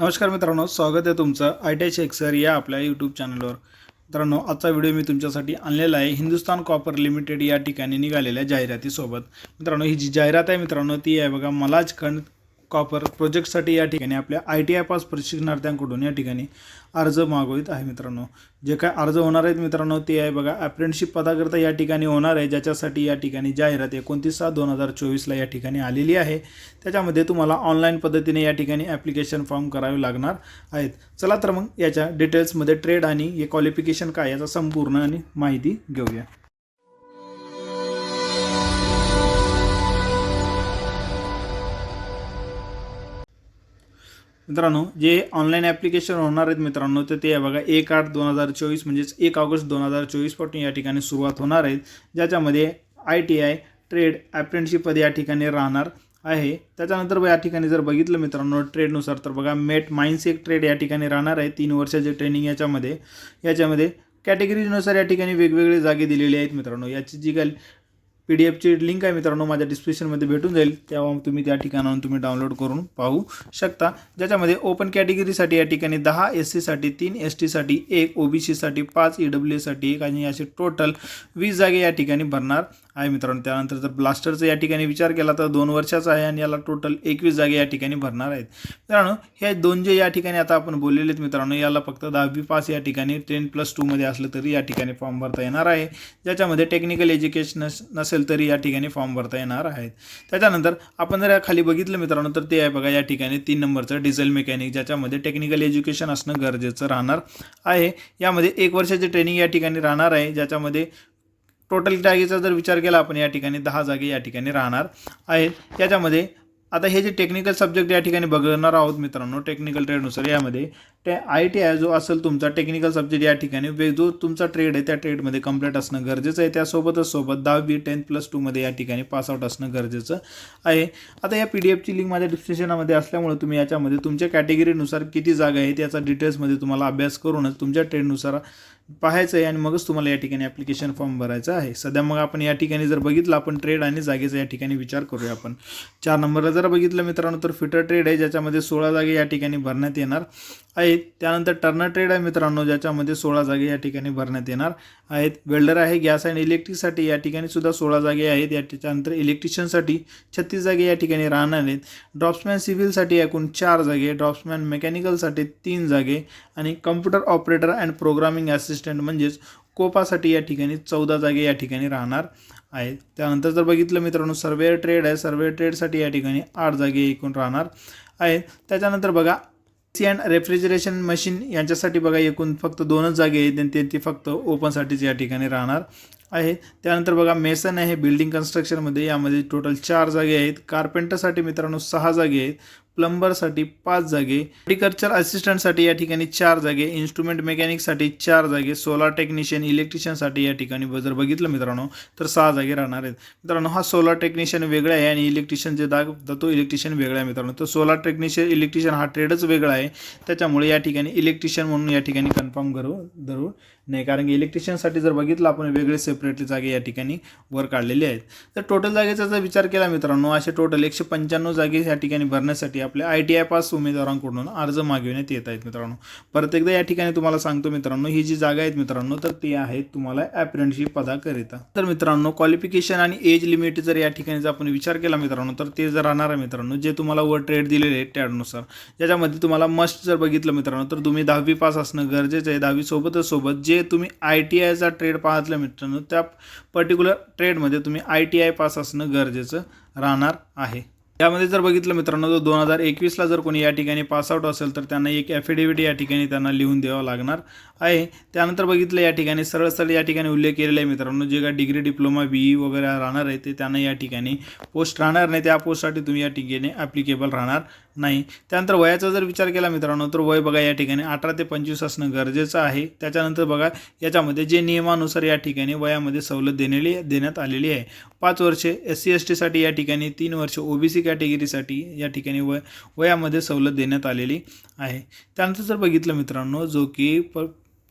नमस्कार मित्रांनो स्वागत आहे तुमचं आय टी शेख या आपल्या यूट्यूब चॅनलवर मित्रांनो आजचा व्हिडिओ मी तुमच्यासाठी आणलेला आहे. हिंदुस्तान कॉपर लिमिटेड या ठिकाणी निघालेल्या जाहिरातीसोबत. मित्रांनो ही जी जाहिरात आहे मित्रांनो ती आहे बघा मलाज खंड कॉपर प्रोजेक्टसाठी या ठिकाणी आपल्या आय टी आय पास प्रशिक्षणार्थ्यांकडून या ठिकाणी अर्ज मागवित आहे मित्रांनो. जे काय अर्ज होणार आहेत मित्रांनो ते आहे बघा अप्रेंटिसशिप पदाकरता या ठिकाणी होणार आहे ज्याच्यासाठी या ठिकाणी जाहिरात एकोणतीस सात दोन हजार चोवीसला या ठिकाणी आलेली आहे. त्याच्यामध्ये तुम्हाला ऑनलाईन पद्धतीने या ठिकाणी ॲप्लिकेशन फॉर्म करावे लागणार आहेत. चला तर मग याच्या डिटेल्समध्ये ट्रेड आणि हे क्वालिफिकेशन काय याचा संपूर्ण आणि माहिती घेऊया. मित्रांनो जे ऑनलाईन ॲप्लिकेशन होणार आहेत मित्रांनो तर ते बघा एक आठ दोन हजार चोवीस म्हणजेच एक ऑगस्ट दोन हजार चोवीसपासून या ठिकाणी सुरुवात होणार आहेत ज्याच्यामध्ये I T I trade apprenticeship पद या ठिकाणी राहणार आहे. त्याच्यानंतर या ठिकाणी जर बघितलं मित्रांनो ट्रेडनुसार तर बघा मेट माइन्स एक ट्रेड या ठिकाणी राहणार आहे. तीन वर्षाचे ट्रेनिंग याच्यामध्ये. याच्यामध्ये कॅटेगरीनुसार या ठिकाणी वेगवेगळे जागे दिलेले आहेत मित्रांनो. याची जी काही पी डी एफची लिंक आहे मित्रांनो माझ्या डिस्क्रिप्शनमध्ये भेटून जाईल. तेव्हा तुम्ही त्या ठिकाणाहून तुम्ही डाउनलोड करून पाहू शकता. ज्याच्यामध्ये ओपन कॅटेगरीसाठी या ठिकाणी दहा एस सीसाठी तीन एस टीसाठी एक ओ बी सीसाठी पाच ई डब्ल्यू एसाठी एक आणि असे टोटल वीस जागे या ठिकाणी भरणार आहे मित्रांनो. त्यानंतर जर ब्लास्टरचा या ठिकाणी विचार केला तर दोन वर्षाचा आहे आणि याला टोटल एकवीस जागे या ठिकाणी भरणार आहेत. मित्रांनो हे दोन जे या ठिकाणी आता आपण बोललेले आहेत मित्रांनो याला फक्त दहावी पास या ठिकाणी टेन प्लस टूमध्ये असलं तरी या ठिकाणी फॉर्म भरता येणार आहे. ज्याच्यामध्ये टेक्निकल एज्युकेशन नसेल तरी या ठिकाणी फॉर्म भरता येणार आहेत. त्याच्यानंतर आपण जर या खाली बघितलं मित्रांनो तर ते आहे बघा या ठिकाणी तीन नंबरचं डिझेल मेकॅनिक ज्याच्यामध्ये टेक्निकल एज्युकेशन असणं गरजेचं राहणार आहे. यामध्ये एक वर्षाची ट्रेनिंग या ठिकाणी राहणार आहे ज्याच्यामध्ये टोटल जागेचा जर विचार केला आपण या ठिकाणी दहा जागे या ठिकाणी राहणार आहेत. याच्यामध्ये आता हे जे टेक्निकल सब्जेक्ट या ठिकाणी बघणार आहोत मित्रांनो टेक्निकल ट्रेडनुसार यामध्ये ते आय टी आय जो असेल तुमचा टेक्निकल सब्जेक्ट या ठिकाणी वे जो तुमचा ट्रेड आहे त्या ट्रेडमध्ये कंप्लीट असणं गरजेचं आहे. त्यासोबतच सोबत दहावी टेन्थ प्लस टूमध्ये या ठिकाणी पासआउट असणं गरजेचं आहे. आता या पी डी एफची लिंक माझ्या डिस्क्रिप्शनामध्ये असल्यामुळे तुम्ही याच्यामध्ये तुमच्या कॅटेगरीनुसार किती जागा आहेत याचा डिटेल्समध्ये तुम्हाला अभ्यास करूनच तुमच्या ट्रेडनुसार पाहायचं आहे आणि मगच तुम्हाला या ठिकाणी ॲप्लिकेशन फॉर्म भरायचा आहे. सध्या मग आपण या ठिकाणी जर बघितलं आपण ट्रेड आणि जागेचा या ठिकाणी विचार करूया आपण. चार नंबरला जर बघितलं मित्रांनो तर फिटर ट्रेड आहे ज्याच्यामध्ये सोळा जागे या ठिकाणी भरण्यात येणार. आहेत. त्यानंतर टर्नर ट्रेड आहे मित्रांनो ज्याच्यामध्ये सोळा जागे या ठिकाणी भरण्यात येणार आहेत. वेल्डर आहे गॅस अँड इलेक्ट्रिकसाठी या ठिकाणी सुद्धा सोळा जागे आहेत. या त्याच्यानंतर इलेक्ट्रिशियनसाठी छत्तीस जागे या ठिकाणी राहणार आहेत. ड्रॉप्समॅन सिव्हिलसाठी एकूण चार जागे ड्रॉप्समॅन मेकॅनिकलसाठी तीन जागे आणि computer operator and programming assistant म्हणजेच कोपासाठी या ठिकाणी चौदा जागे या ठिकाणी राहणार आहेत. त्यानंतर जर बघितलं मित्रांनो सर्वेअर ट्रेड आहे. सर्वेअर ट्रेडसाठी या ठिकाणी आठ जागे एकूण राहणार आहेत. त्याच्यानंतर बघा सी अँड रेफ्रिजरेशन मशीन यांच्यासाठी बघा एकूण फक्त दोनच जागे आहेत आणि ते ती फक्त ओपनसाठीच या ठिकाणी राहणार आहे. त्यानंतर बघा मेसन आहे बिल्डिंग कन्स्ट्रक्शनमध्ये यामध्ये टोटल चार जागे आहेत. कार्पेंटरसाठी मित्रांनो सहा जागे आहेत. प्लंबरसाठी पाच जागे ॲग्रिकल्चर असिस्टंटसाठी या ठिकाणी चार जागे इन्स्ट्रुमेंट मेकॅनिकसाठी चार जागे सोलार टेक्निशियन इलेक्ट्रिशियनसाठी या ठिकाणी जर बघितलं मित्रांनो तर सहा जागे राहणार आहेत. मित्रांनो हा सोलार टेक्निशियन वेगळा आहे आणि इलेक्ट्रिशियन जे दाग तो इलेक्ट्रिशियन वेगळा आहे मित्रांनो. तर सोलार टेक्निशियन इलेक्ट्रिशियन हा ट्रेडच वेगळा आहे. त्याच्यामुळे या ठिकाणी इलेक्ट्रिशियन म्हणून या ठिकाणी कन्फर्म करू धरू. नाही. कारण की इलेक्ट्रिशियनसाठी जर बघितलं आपण वेगळे सेपरेटली जागे या ठिकाणी वर काढलेले आहेत. तर टोटल जागेचा जर विचार केला मित्रांनो असे टोटल एकशे पंच्याण्णव जागे या ठिकाणी भरण्यासाठी आपल्या आय टी आय पास उमेदवारांकडून अर्ज मागविण्यात येत आहेत मित्रांनो. परत एकदा या ठिकाणी तुम्हाला सांगतो मित्रांनो ही जी जागा आहेत मित्रांनो तर ती आहेत तुम्हाला ॲप्रेंटशिप पदाकरिता. तर मित्रांनो क्वालिफिकेशन आणि एज लिमिट जर या ठिकाणी जर आपण विचार केला मित्रांनो तर ते जर राहणार आहे मित्रांनो जे तुम्हाला वर ट्रेड दिलेले आहेत त्यानुसार ज्याच्यामध्ये तुम्हाला मस्ट जर बघितलं मित्रांनो तर तुम्ही दहावी पास असणं गरजेचं आहे. दहावी सोबतच सोबत जे तुम्ही आय टी आयचा ट्रेड पाहतलं मित्रांनो त्या पर्टिक्युलर ट्रेडमध्ये तुम्ही आय टी आय पास असणं गरजेचं राहणार आहे. यामध्ये जर बघितलं मित्रांनो तर दोन हजार एकवीसला जर कोणी या ठिकाणी पासआउट असेल तर त्यांना एक ॲफिडेव्हिट या ठिकाणी त्यांना लिहून द्यावं लागणार आहे. त्यानंतर बघितलं या ठिकाणी सरळ सरळ या ठिकाणी उल्लेख केलेला आहे मित्रांनो जे काय डिग्री डिप्लोमा बी ई वगैरे राहणार आहे ते त्यांना या ठिकाणी पोस्ट राहणार नाही. त्या पोस्टसाठी तुम्ही या ठिकाणी ॲप्लिकेबल राहणार नाही. त्यानंतर वयाचा जर विचार केला मित्रांनो तर वय बघा या ठिकाणी अठरा ते पंचवीस असणं गरजेचं आहे. त्याच्यानंतर बघा याच्यामध्ये जे नियमानुसार या ठिकाणी वयामध्ये सवलत देण्याली देण्यात आलेली आहे. पाच वर्षे एस सी एस टीसाठी या ठिकाणी तीन वर्ष ओ बी सी कॅटेगरीसाठी या ठिकाणी वय वयामध्ये सवलत देण्यात आलेली आहे. त्यानंतर जर बघितलं मित्रांनो जो की प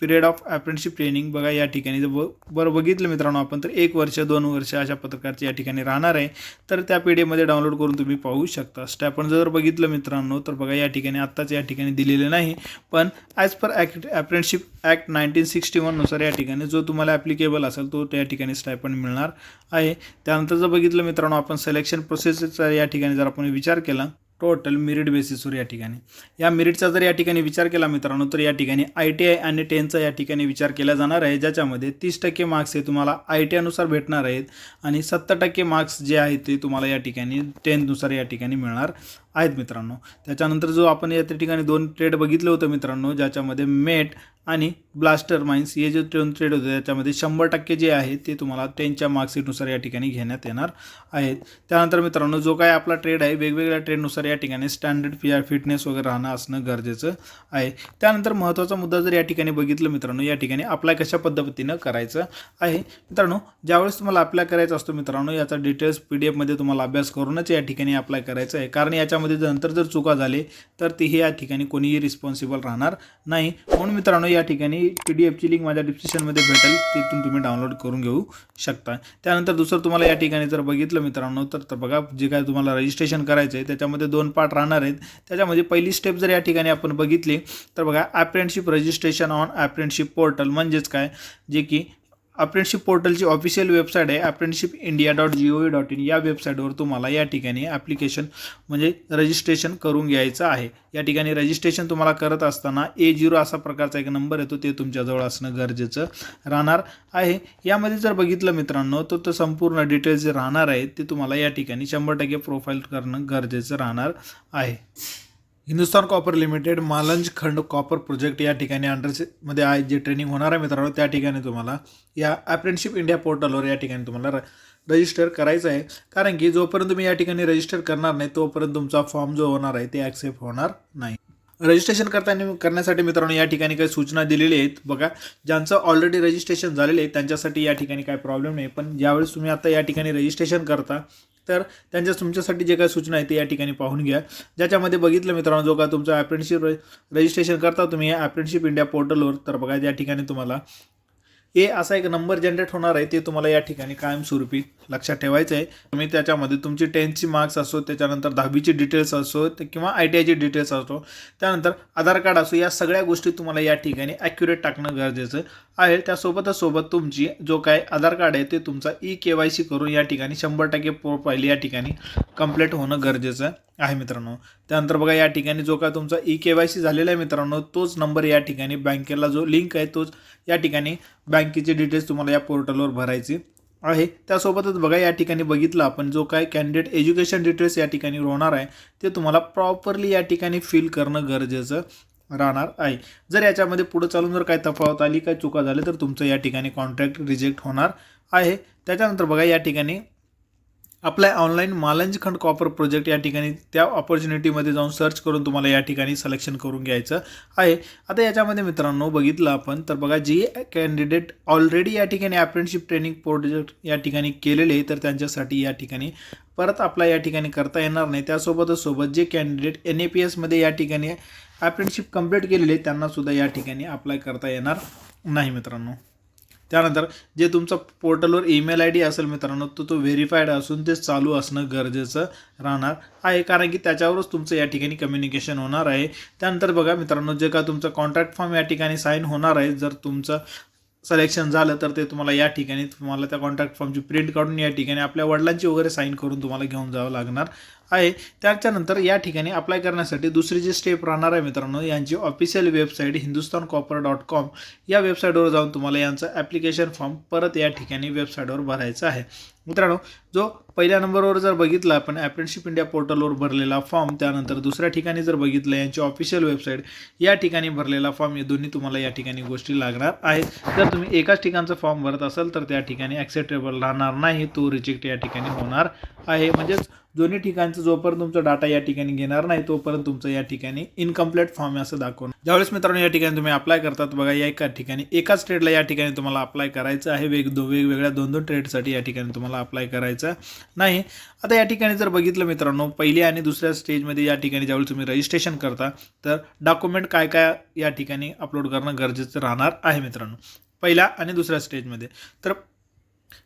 पिरियड ऑफ अप्रेंटिसशिप ट्रेनिंग बघा या ठिकाणी. जर ब बरं बघितलं मित्रांनो आपण तर एक वर्ष दोन वर्ष अशा प्रकारचे या ठिकाणी राहणार आहे. तर त्या पी डी डाउनलोड करून तुम्ही पाहू शकता. स्टॅप पण जर बघितलं मित्रांनो तर बघा या ठिकाणी आत्ताच या ठिकाणी दिलेलं नाही. पण as per act apprenticeship act nineteen sixty वननुसार या ठिकाणी जो तुम्हाला ॲप्लिकेबल असेल तो त्या ठिकाणी स्टॅपण मिळणार आहे. त्यानंतर जर बघितलं मित्रांनो आपण सिलेक्शन प्रोसेसचा या ठिकाणी जर आपण विचार केला टोटल मेरिट बेसिसवर या ठिकाणी. या मेरिटचा जर या ठिकाणी विचार केला मित्रांनो तर या ठिकाणी आय टी आय आणि टेनचा या ठिकाणी विचार केला जाणार आहे ज्याच्यामध्ये तीस टक्के मार्क्स हे तुम्हाला आय टी आयनुसार भेटणार आहेत आणि सत्तर टक्के मार्क्स जे आहेत ते तुम्हाला या ठिकाणी टेननुसार या ठिकाणी मिळणार. आहेत मित्रांनो. त्याच्यानंतर जो आपण या ठिकाणी दोन ट्रेड बघितलं होतं मित्रांनो ज्याच्यामध्ये मेट आणि ब्लास्टर माइन्स हे जे दोन ट्रेड होते त्याच्यामध्ये शंभर टक्के जे आहे ते तुम्हाला टेनच्या मार्कशीटनुसार या ठिकाणी घेण्यात येणार आहेत. त्यानंतर मित्रांनो जो काय आपला ट्रेड आहे वेगवेगळ्या ट्रेडनुसार या ठिकाणी स्टँडर्ड फी फिटनेस वगैरे राहणं असणं गरजेचं आहे. त्यानंतर महत्त्वाचा मुद्दा जर या ठिकाणी बघितलं मित्रांनो या ठिकाणी अप्लाय कशा पद्धतीनं करायचं आहे? मित्रांनो ज्यावेळेस तुम्हाला अप्लाय करायचा असतो मित्रांनो याचा डिटेल्स पी डी एफमध्ये तुम्हाला अभ्यास करूनच या ठिकाणी अप्लाय करायचं आहे. कारण याच्यामध्ये जर नंतर जर चुका झाले तर तीही या ठिकाणी कोणीही रिस्पॉन्सिबल राहणार नाही. म्हणून मित्रांनो या ठिकाणी पी डी एफची लिंक माझ्या डिस्क्रिप्शनमध्ये भेटेल. तिथून तुम्ही डाउनलोड करून घेऊ शकता. त्यानंतर दुसरं तुम्हाला या ठिकाणी जर बघितलं मित्रांनो तर तर बघा जे काय तुम्हाला रजिस्ट्रेशन करायचं आहे त्याच्यामध्ये दोन पार्ट राहणार आहेत. त्याच्यामध्ये पहिली स्टेप जर या ठिकाणी आपण बघितली तर बघा apprenticeship registration on apprenticeship portal म्हणजेच काय? जे की अप्रेंटशिप पोर्टलची ऑफिशियल वेबसाईट आहे. Apprenticeship India dot G O V dot in या वेबसाईटवर तुम्हाला या ठिकाणी ॲप्लिकेशन म्हणजे रजिस्ट्रेशन करून घ्यायचं आहे. या ठिकाणी रजिस्ट्रेशन तुम्हाला करत असताना ए झिरो असा प्रकारचा एक नंबर येतो. ते तुमच्याजवळ असणं गरजेचं राहणार आहे. यामध्ये जर बघितलं मित्रांनो तर तो संपूर्ण डिटेल्स जे राहणार आहेत ते तुम्हाला या ठिकाणी शंभर टक्के प्रोफाईल करणं गरजेचं राहणार आहे. हिंदुस्तान कॉपर लिमिटेड मालंज खंड कॉपर प्रोजेक्ट या ठिकाणी अंडरमध्ये आहे जे ट्रेनिंग होणार आहे मित्रांनो त्या ठिकाणी तुम्हाला या अप्रेंटशिप इंडिया पोर्टलवर या ठिकाणी तुम्हाला र रजिस्टर करायचं आहे. कारण की जोपर्यंत तुम्ही या ठिकाणी रजिस्टर करणार नाही तोपर्यंत तुमचा फॉर्म जो होणार आहे ते ॲक्सेप्ट होणार नाही. रजिस्ट्रेशन करताना करण्यासाठी मित्रांनो या ठिकाणी काही सूचना दिलेल्या आहेत. बघा ज्यांचं ऑलरेडी रजिस्ट्रेशन झालेलं आहे त्यांच्यासाठी या ठिकाणी काही प्रॉब्लेम नाही. पण ज्यावेळेस तुम्ही आता या ठिकाणी रजिस्ट्रेशन करता तर त्यांच्या तुमच्यासाठी जे काही सूचना आहे ते या ठिकाणी पाहून घ्या. ज्याच्यामध्ये बघितलं मित्रांनो जो का तुमचं ॲप्रेंटशिप रजिस्ट्रेशन करता तुम्ही या इंडिया पोर्टलवर तर बघा या ठिकाणी तुम्हाला ए असा एक नंबर जनरेट होणार आहे ते तुम्हाला या ठिकाणी कायमस्वरूपी लक्षात ठेवायचं आहे. तुम्ही त्याच्यामध्ये तुमची टेन्थची मार्क्स असो त्याच्यानंतर दहावीची डिटेल्स असो किंवा आय टी आयची डिटेल्स असो त्यानंतर आधार कार्ड असो या सगळ्या गोष्टी तुम्हाला या ठिकाणी ॲक्युरेट टाकणं गरजेचं आहे. त्यासोबतच सोबत तुमची जो काय आधार कार्ड आहे ते तुमचा ई के वाय सी करून या ठिकाणी शंभर टक्के प्रोफाईल या ठिकाणी कंप्लीट होणं गरजेचं आहे. आहे मित्रांनो. त्यानंतर बघा या ठिकाणी जो काय तुमचा ई के वाय सी झालेला आहे मित्रांनो तोच नंबर या ठिकाणी बँकेला जो लिंक आहे तोच या ठिकाणी बँकेचे डिटेल्स तुम्हाला या पोर्टलवर भरायचे आहे. त्यासोबतच बघा या ठिकाणी बघितलं आपण जो काय कॅन्डिडेट एज्युकेशन डिटेल्स या ठिकाणी होणार आहे ते तुम्हाला प्रॉपरली या ठिकाणी फिल करणं गरजेचं राहणार आहे. जर याच्यामध्ये पुढं चालून जर काय तफावत आली काय चुका झाली तर तुमचं या ठिकाणी कॉन्ट्रॅक्ट रिजेक्ट होणार आहे. त्याच्यानंतर बघा या ठिकाणी आपल्या ऑनलाईन मालंजखंड कॉपर प्रोजेक्ट या ठिकाणी त्या ऑपॉर्च्युनिटीमध्ये जाऊन सर्च करून तुम्हाला या ठिकाणी सिलेक्शन करून घ्यायचं आहे. आता याच्यामध्ये मित्रांनो बघितलं आपण तर बघा जी कॅन्डिडेट ऑलरेडी या ठिकाणी ॲप्रेंटशिप ट्रेनिंग प्रोजेक्ट या ठिकाणी केलेले तर त्यांच्यासाठी या ठिकाणी परत आपला या ठिकाणी करता येणार नाही. त्यासोबतच सोबत जे कॅन्डिडेट एन ए पी एसमध्ये या ठिकाणी ॲप्रेंटशिप कंप्लीट केलेले आहे त्यांनासुद्धा या ठिकाणी अप्लाय करता येणार नाही मित्रांनो. त्यानंतर जे तुमचा पोर्टलवर ईमेल आय डी असेल मित्रांनो तो तो व्हेरीफाईड असून ते चालू असणं गरजेचं राहणार आहे. कारण की त्याच्यावरच तुमचं या ठिकाणी कम्युनिकेशन होणार आहे. त्यानंतर बघा मित्रांनो जे का तुमचं कॉन्ट्रॅक्ट फॉर्म या ठिकाणी साईन होणार आहे जर तुमचं सिलेक्शन झालं तर ते तुम्हाला या ठिकाणी तुम्हाला त्या कॉन्ट्रॅक्ट फॉर्मची प्रिंट काढून या ठिकाणी आपल्या वडिलांची वगैरे साईन करून तुम्हाला घेऊन जावं लागणार आहे. त्याच्यानंतर या ठिकाणी अप्लाय करण्यासाठी दुसरी जी स्टेप राहणार आहे मित्रांनो यांची official website Hindustan copper dot com या वेबसाईटवर जाऊन तुम्हाला यांचं ॲप्लिकेशन फॉर्म परत या ठिकाणी वेबसाईटवर भरायचा आहे. मित्रांनो जो पहिल्या नंबरवर जर बघितला आपण ॲप्रेंटशिप इंडिया पोर्टलवर भरलेला फॉर्म त्यानंतर दुसऱ्या ठिकाणी जर बघितलं यांची ऑफिशियल वेबसाईट या ठिकाणी भरलेला फॉर्म हे दोन्ही तुम्हाला या ठिकाणी गोष्टी लागणार आहेत. जर तुम्ही एकाच ठिकाणचा फॉर्म भरत असाल तर त्या ठिकाणी ॲक्सेप्टेबल राहणार नाही तो रिजेक्ट या ठिकाणी होणार आहे. म्हणजेच दोन्ही ठिकाणचं जोपर्यंत तुमचा डाटा या ठिकाणी घेणार नाही तोपर्यंत तुमचं या ठिकाणी इनकम्प्लीट फॉर्म आहे असं दाखवून ज्यावेळेस मित्रांनो या ठिकाणी तुम्ही अप्लाय करतात बघा या एका ठिकाणी एकाच ट्रेडला या ठिकाणी तुम्हाला अप्लाय करायचं आहे. वेग दो वेगवेगळ्या दोन दोन ट्रेडसाठी या ठिकाणी तुम्हाला अप्लाय करायचं नाही. आता या ठिकाणी जर बघितलं मित्रांनो पहिल्या आणि दुसऱ्या स्टेजमध्ये या ठिकाणी ज्यावेळेस तुम्ही रजिस्ट्रेशन करता तर डॉक्युमेंट काय काय या ठिकाणी अपलोड करणं गरजेचं राहणार आहे मित्रांनो. पहिल्या आणि दुसऱ्या स्टेजमध्ये तर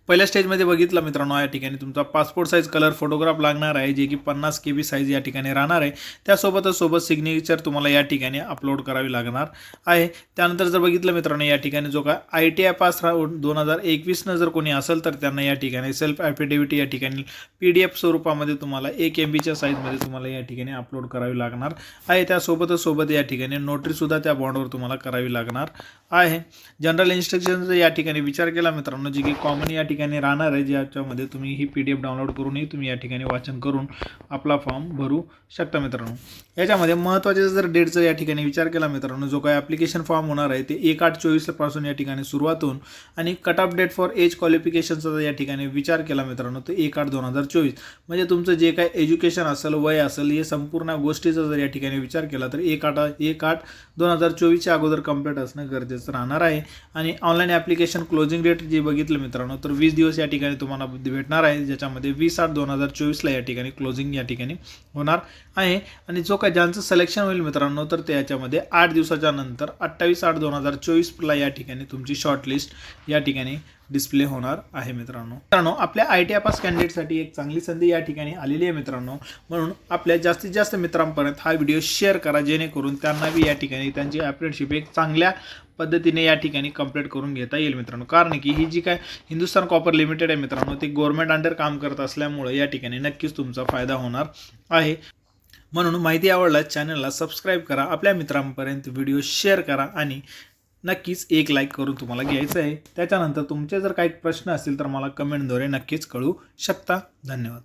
पहिल्या स्टेजमध्ये बघितलं मित्रांनो या ठिकाणी तुमचा पासपोर्ट साईज कलर फोटोग्राफ लागणार आहे जे की पन्नास के बी साईज या ठिकाणी राहणार आहे. त्यासोबतच सोबत सिग्नेचर तुम्हाला या ठिकाणी अपलोड करावी लागणार आहे. त्यानंतर जर बघितलं मित्रांनो या ठिकाणी जो काय आय टी आय पास राहून दोन हजार एकवीसनं जर कोणी असेल तर त्यांना या ठिकाणी सेल्फ ॲफिडेव्हिट या ठिकाणी पी डी एफ स्वरूपामध्ये तुम्हाला एक एम बीच्या साईजमध्ये तुम्हाला या ठिकाणी अपलोड करावी लागणार आहे. त्यासोबतच सोबत या ठिकाणी नोटरीसुद्धा त्या बॉन्डवर तुम्हाला करावी लागणार आहे. जनरल इन्स्ट्रक्शनचा या ठिकाणी विचार केला मित्रांनो जी की कॉमन या ठिकाणी राहणार आहे ज्याच्यामध्ये तुम्ही ही पी डी एफ डाउनलोड करूनही तुम्ही या ठिकाणी वाचन करून आपला फॉर्म भरू शकता मित्रांनो. याच्यामध्ये महत्त्वाचे जर डेटचा या ठिकाणी विचार केला मित्रांनो जो काही ॲप्लिकेशन फॉर्म होणार आहे ते एक आठ चोवीसपासून या ठिकाणी सुरुवात होऊन आणि cut off date for age क्वालिफिकेशनचा जर या ठिकाणी विचार केला मित्रांनो तर एक आठ दोन हजार चोवीस. म्हणजे तुमचं जे काही एज्युकेशन असेल वय असेल हे संपूर्ण गोष्टीचा जर या ठिकाणी विचार केला तर एक आठ एक आठ दोन हजार चोवीसच्या अगोदर कंप्लीट असणं गरजेचं राहणार आहे. आणि ऑनलाईन ॲप्लिकेशन क्लोजिंग डेट जे बघितलं मित्रांनो तर वीस दिवस या ठिकाणी तुम्हाला भेटणार आहे ज्याच्यामध्ये वीस आठ दोन हजार चोवीसला या ठिकाणी क्लोजिंग या ठिकाणी होणार आहे. आणि जो काय ज्यांचं सिलेक्शन होईल मित्रांनो तर त्याच्यामध्ये आठ दिवसाच्या नंतर अठ्ठावीस आठ दोन हजार चोवीसला या ठिकाणी तुमची शॉर्टलिस्ट या ठिकाणी डिस्प्ले होणार आहे मित्रांनो. मित्रांनो आपल्या आय टी आय पास कॅन्डिडेटसाठी एक चांगली संधी या ठिकाणी आलेली आहे मित्रांनो. म्हणून आपल्या जास्तीत जास्त मित्रांपर्यंत हा व्हिडिओ शेअर करा जेणेकरून त्यांना बी या ठिकाणी त्यांची अप्रेंटशिप एक चांगल्या पद्धतीने या ठिकाणी कंप्लीट करून घेता येईल मित्रांनो. कारण की ही जी काय हिंदुस्थान कॉपर लिमिटेड आहे मित्रांनो ती गव्हर्नमेंट अंडर काम करत असल्यामुळे या ठिकाणी नक्कीच तुमचा फायदा होणार आहे. म्हणून माहिती आवडल्यास चॅनलला सबस्क्राईब करा आपल्या मित्रांपर्यंत व्हिडिओ शेअर करा आणि नक्कीच एक लाईक करून तुम्हाला घ्यायचं आहे. त्याच्यानंतर तुमचे जर काही प्रश्न असतील तर मला कमेंटद्वारे नक्कीच कळू शकता. धन्यवाद.